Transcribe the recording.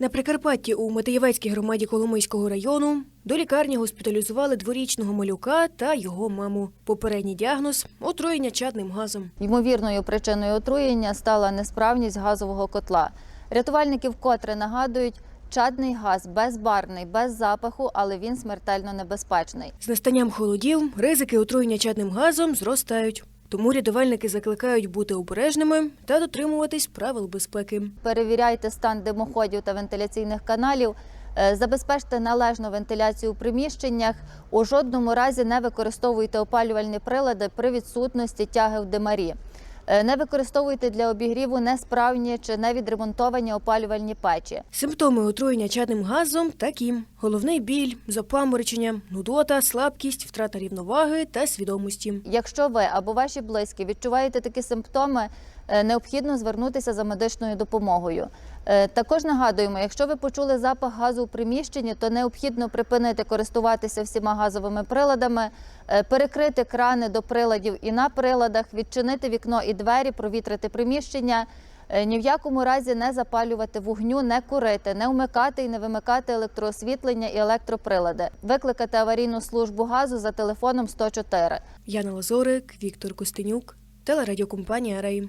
На Прикарпатті у Матеєвецькій громаді Коломийського району до лікарні госпіталізували дворічного малюка та його маму. Попередній діагноз отруєння чадним газом. Ймовірною причиною отруєння стала несправність газового котла. Рятувальники вкотре нагадують, чадний газ безбарний, без запаху, але він смертельно небезпечний. З настанням холодів ризики отруєння чадним газом зростають. Тому рятувальники закликають бути обережними та дотримуватись правил безпеки. Перевіряйте стан димоходів та вентиляційних каналів. е, Забезпечте належну вентиляцію у приміщеннях. У жодному разі не використовуйте опалювальні прилади при відсутності тяги в димарі. Е, Не використовуйте для обігріву несправні чи невідремонтовані опалювальні печі. Симптоми отруєння чадним газом такі: головний біль, запаморочення, нудота, слабкість, втрата рівноваги та свідомості. Якщо ви або ваші близькі відчуваєте такі симптоми, е, необхідно звернутися за медичною допомогою. Е, Також нагадуємо, якщо ви почули запах газу у приміщенні, то необхідно припинити користуватися всіма газовими приладами, е, перекрити крани до приладів і на приладах, відчинити вікно і двері, провітрити приміщення. Е, Ні в якому разі не запалювати вогню, не курити, не вмикати і не вимикати електроосвітлення і електроприлади. Викликати аварійну службу газу за телефоном 104. Яна Лазорик, Віктор Костенюк, телерадіокомпанія Рей.